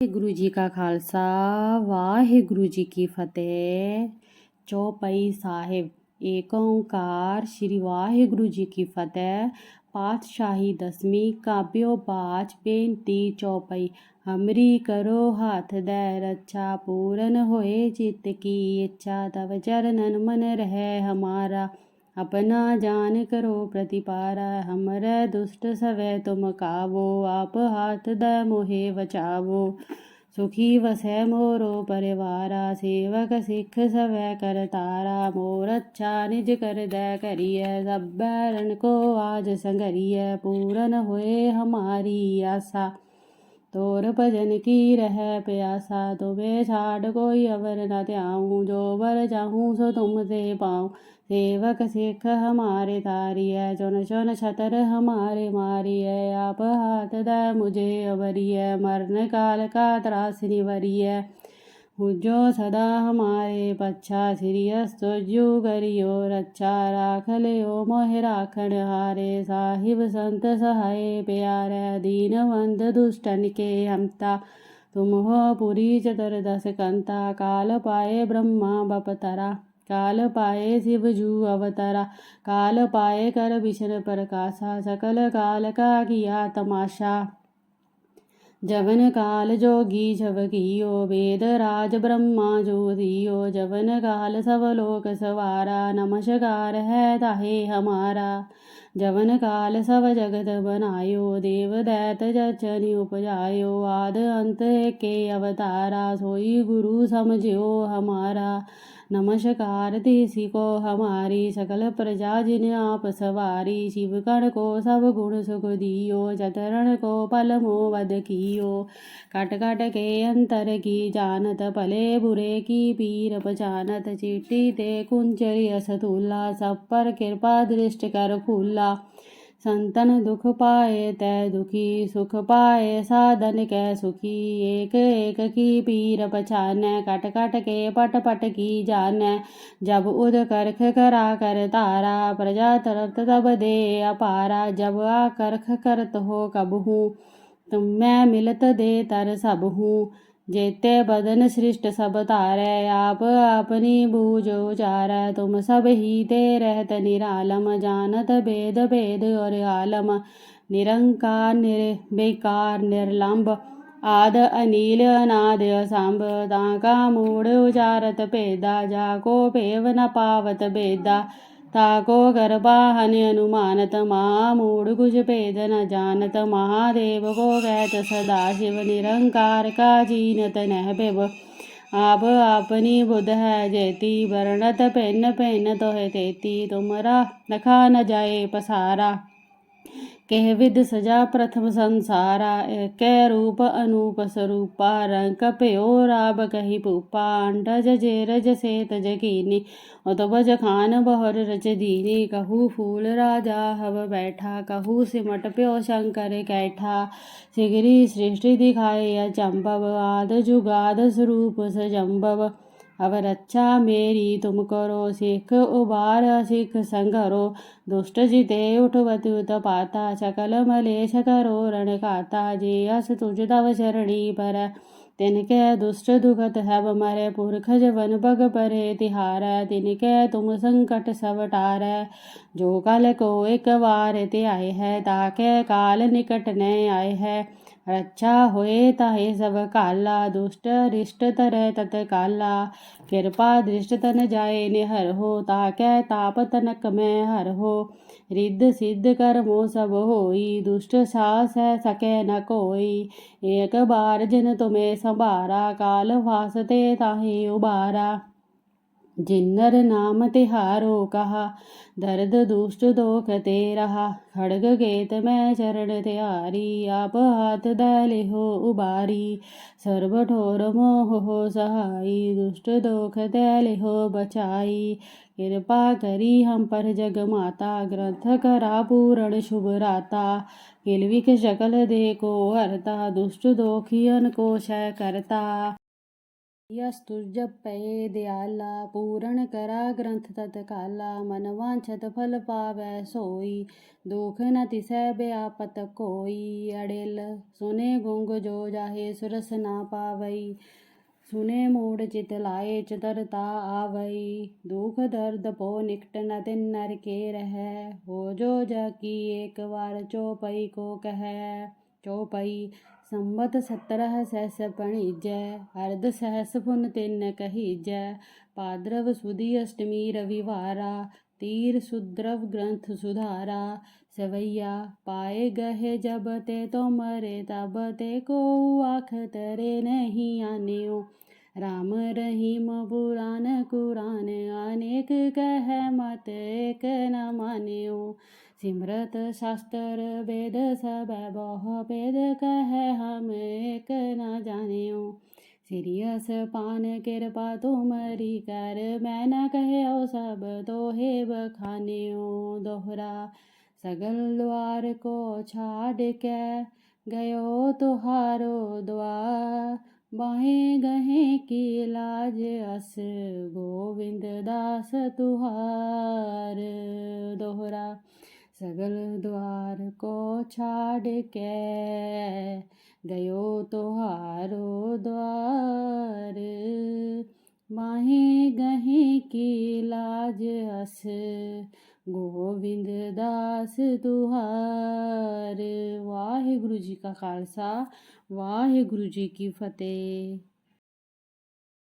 ਵਾਹਿਗੁਰੂ ਜੀ ਕਾ ਖਾਲਸਾ, ਵਾਹਿਗੁਰੂ ਜੀ ਕੀ ਫਤਿਹ। ਚੌਪਈ ਸਾਹਿਬ, ਏਕ ਓੰਕਾਰ, ਸ੍ਰੀ ਵਾਹਿਗੁਰੂ ਜੀ ਕੀ ਫਤਿਹ। ਪਾਤਸ਼ਾਹੀ ਦਸਵੀਂ ਕਾਬਿਓ ਬਾਚ, ਬੇਨਤੀ ਚੌਪਈ ਹਮਰੀ ਕਰੋ ਹਾਥ ਦੇ, ਰੱਛਾ ਪੂਰਨ ਹੋਏ ਚਿੱਤ ਕੀ ਇੱਛਾ, ਤਵ ਚਰਨਨ ਮਨ ਰਹਿ ਹਮਾਰਾ। अपना जान करो प्रतिपारा, हमर दुष्ट सवै तुम कावो, आप हाथ द मोहे बचावो। सुखी वसै मोरो परिवारा, सेवक सिख सवै कर तारा। मोर अच्छा निज कर दै करिय सब बैरन को आज संगरिय पूरन होए हमारी आशा। तोर भजन की रह प्यासा तुम्हें छाड़ कोई अवर न त्याऊं जो वर चाहूँ सो तुमसे पाऊँ सेवक सिख हमारे तारिय चुन चुन छतर हमारे मारिय आप हाथ द मुझे अवरिय मरण काल का त्रास निवरिय जो सदा हमारे पच्छा सिरियस तुझू करियो रक्षा राख लियो मोह राखण हारे। साहिब संत सहाय, प्यारे दीनवंद दुष्टन के हमता तुम हो पुरी चतुर्दश कंता, काल पाए ब्रह्मा बपतरा। काल पाए शिव जू अवतरा। काल पाए कर विष्ण प्रकाशा, सकल काल का किया तमाशा। जवन काल जोगी छव कियो वेद राज ब्रह्मा ज्योतियो जवन काल सब लोक सवारा नमस्कार है ताहे हमारा जवन काल सब जगत बनायो देव दैत जचनि उपजायो आद अंत के अवतारा सोई गुरु समझो हमारा नमस्कार, देसी को हमारी सकल प्रजा जिन आप सवारी शिव कण को सब गुण सुख दियो, चतरण को पल मोवद कियो। कट कट के अंतर की जानत, पले बुरे की पीर पहचानत चिट्ठी ते कुंचरी असतुल्ला, सब पर कृपा दृष्ट कर फूला संतन दुख पाए तै दुखी सुख पाए, साधन कै सुखी। एक एक की पीर पछानै, कट कट के पट पट की जानै। जब उद करख करा कर तारा, प्रजा तरत तब दे अपारा। जब आ करख करत हो कब हूँ, तुम मैं मिलत दे तर सब हूँ। जेते बदन सृष्ट सब तारे आप अपनी बूझ उचार तुम सब ही ते रहत निरालम जानत भेद भेद और आलम निरंकार निर्विकार निर्लंब आद अनिल अनाद सांब ताका मूड उचारत भेदा जाको पेव न पावत भेदा ताको गर्भाहन अनुमानत महामूढ़ कुछ भेद न जानत महादेव को कहत सदा शिव निरंकार का जीनत नह बिव। आप अपनी बुध है जेती वर्णत पेन पेन तो है तेती तुमरा नखा न जाए पसारा। कह विद सजा प्रथम संसारा कै रूप अनूप स्वरूपा रंग प्यो राब कही पूपा अंडज जेरज सेत जकीनी उतबज खान बहर रच दीनी, कहू फूल राजा हव बैठा, कहू सिमट प्यो शंकर कैठा, सिगरी सृष्टि दिखाए अचंभव, आद जुगाद स्वरूप सजंभव। अब रक्षा मेरी तुम करो, सिख उबार, सिख संघरो दुष्ट जिते उठवत पाता सकल मलेश करो रण खाता। जे अस तुझ तव शरणी पर, तिनके दुष्ट दुखत हब मरे। पुरख जवन बग परे तिहार, तिनके तुम संकट सब टार। जो कल को एक बार ते आए है, ताके काल निकट न आए है। रक्षा होए ताहे सब काला दुष्ट रिष्ट तरह तत काला कृपा दृष्ट तन जाए निहर हो ताकै ताप तनक में हर हो रिद्ध सिद्ध कर्मो सब होई दुष्ट सास है सके न कोई एक बार जिन तुम्हें संभारा काल वासते ताहे उबारा जिन्नर नाम तिहारो कहा दर्द दुष्ट दोख ते रहा खड़ग गेत में चरण त्यारी आप हाथ दले हो उबारी सर्व ठोर मोह हो सहाई दुष्ट दोख दले हो बचाई कृपा करी हम पर जग माता ग्रंथ करा पूरण शुभ राता किलविक शकल दे को हरता दुष्ट दोखियन को शय करता ਯਸਤੁ ਜਪੈ ਦਿਆਲਾ ਪੂਰਨ ਕਰਾ ਗ੍ਰੰਥ ਤਤਕਾਲਾ ਮਨ ਵਾਂਛਤ ਫਲ ਪਾਵੈ ਸੋਈ ਦੁਖ ਨ ਤਿਸੈ ਬਿਆਪਤ ਕੋਈ ਅੜਿਲ ਸੁਨੇ ਗੁੰਗ ਜੋ ਜਾਹੇ ਸੁਰਸ ਨਾ ਪਾਵਈ ਸੁਨੇ ਮੂੜ ਚਿਤ ਲਾਏ ਚਤਰਤਾ ਆਵਈ ਦੁਖ ਦਰਦ ਪੋ ਨਿਕਟ ਨ ਤਿਨ ਨਰ ਕੇ ਰਹੈ ਹੋ ਜੋ ਜਾ ਕੀ ਏਕ ਵਾਰ ਚੋਪਈ ਕੋ संवत सत्रह सहस जय अर्ध सहस फुन तिन जय पाद्रव सुधी अष्टमी रविवारा तीर सुद्रव ग्रंथ सुधारा सवैया पाए गहे जब ते तो मरे तब ते को आख तरे नहीं आने राम रहीम पुराण कुरान अनेक कह मत एक न मान्यो सिमरत शास्त्र वेद सब बहु वेद कह हम एक न जाने सीरियस पान कृपा तुमरी कर मैं न कहो सब तो हे खाने दोहरा। सगल द्वार को छाड़ के गयो तुहारो द्वार बाहें गहें की लाज अस गोविंद दास तुहार दो। सगल द्वार को छाड़ के गयो तो हारो द्वार। माहे गहे की लाज अस गोविंद दास तुहार। वाहे गुरु जी का खालसा वाहे गुरु जी की फतेह।